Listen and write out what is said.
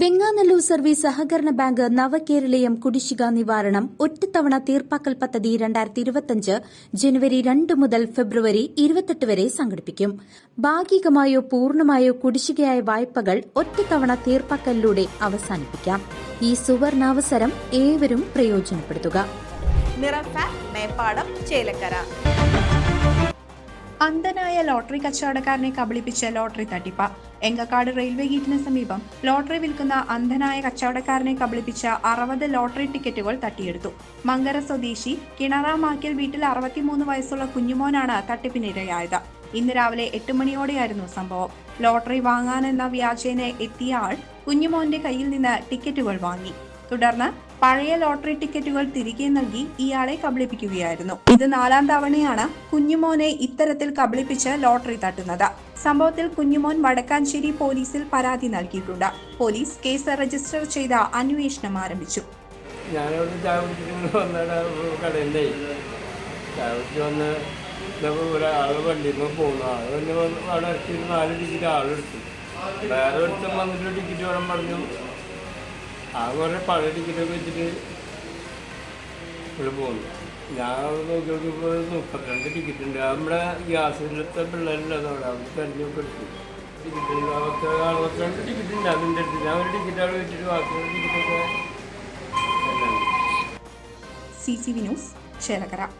Venganallur service സഹകരണ bank നവകേരളീയം കുടിശ്ശിക നിവാരണം ഒറ്റത്തവണ തീർപ്പാക്കൽ പദ്ധതി രണ്ടായിരത്തി ഇരുപത്തിയഞ്ച് ജനുവരി രണ്ട് മുതൽ ഫെബ്രുവരി ഇരുപത്തെട്ട് വരെ സംഘടിപ്പിക്കും. ഭാഗികമായോ പൂർണമായോ കുടിശ്ശികയായ വായ്പകൾ ഒറ്റത്തവണ തീർപ്പാക്കലിലൂടെ അവസാനിപ്പിക്കാം. ഈ സുവർണാവസരം ഏവരും പ്രയോജനപ്പെടുത്തുക. ചേലക്കര. അന്ധനായ ലോട്ടറി കച്ചവടക്കാരനെ കബളിപ്പിച്ച ലോട്ടറി തട്ടിപ്പ്. എങ്കക്കാട് റെയിൽവേ ഗേറ്റിന് സമീപം ലോട്ടറി വിൽക്കുന്ന അന്ധനായ കച്ചവടക്കാരനെ കബളിപ്പിച്ച അറുപത് ലോട്ടറി ടിക്കറ്റുകൾ തട്ടിയെടുത്തു. മങ്കര സ്വദേശി കിണറ മാക്കിൽ വീട്ടിൽ അറുപത്തിമൂന്ന് വയസ്സുള്ള കുഞ്ഞുമോനാണ് തട്ടിപ്പിനിരയായത്. ഇന്ന് രാവിലെ എട്ട് മണിയോടെയായിരുന്നു സംഭവം. ലോട്ടറി വാങ്ങാനെന്ന വ്യാജേന എത്തിയ ആൾ കുഞ്ഞുമോന്റെ കയ്യിൽ നിന്ന് ടിക്കറ്റുകൾ വാങ്ങി. തുടർന്ന് പഴയ ലോട്ടറി ടിക്കറ്റുകൾ തിരികെ നൽകി ഇയാളെ കബളിപ്പിക്കുകയായിരുന്നു. ഇത് നാലാം തവണയാണ് കുഞ്ഞുമോനെ ഇത്തരത്തിൽ കബളിപ്പിച്ച് ലോട്ടറി തട്ടുന്നത്. സംഭവത്തിൽ കുഞ്ഞുമോൻ വടക്കാഞ്ചേരി പോലീസിൽ പരാതി നൽകിയിട്ടുണ്ട്. പോലീസ് കേസ് രജിസ്റ്റർ ചെയ്ത അന്വേഷണം ആരംഭിച്ചു. ഞാനവിടെ ചായ കുടിച്ചിട്ട് വന്നിട്ട് കടയിലേ. ചായ കുടിച്ച് വന്ന് ഒരാൾ വണ്ടിയിൽ നിന്ന് പോകുന്നു വന്ന് അവിടെ ഇറക്കി നാല് വേറെ ഒരുത്തം വന്നിട്ട് ടിക്കറ്റ് വേണം പറഞ്ഞു. കുറേ പഴയ ടിക്കറ്റൊക്കെ വെച്ചിട്ട് ഇവിടെ പോകുന്നു. ഞാൻ നോക്കി നോക്കിയപ്പോൾ മുപ്പത്തിരണ്ട് ടിക്കറ്റ് ഉണ്ട്. നമ്മുടെ ഗ്യാസിലത്തെ പിള്ളേരുള്ളത് അവിടെ. അവർ തെരഞ്ഞെടുപ്പ് ടിക്കറ്റ് അവർക്ക് അറുപത്തിരണ്ട് ടിക്കറ്റ് ഉണ്ട്. അതിന്റെ അടുത്ത്. ഞാൻ ഒരു ടിക്കറ്റ് അവിടെ വെച്ചിട്ട് ബാക്കിയുള്ള ടിക്കറ്റൊക്കെ C C V news Chelakkara.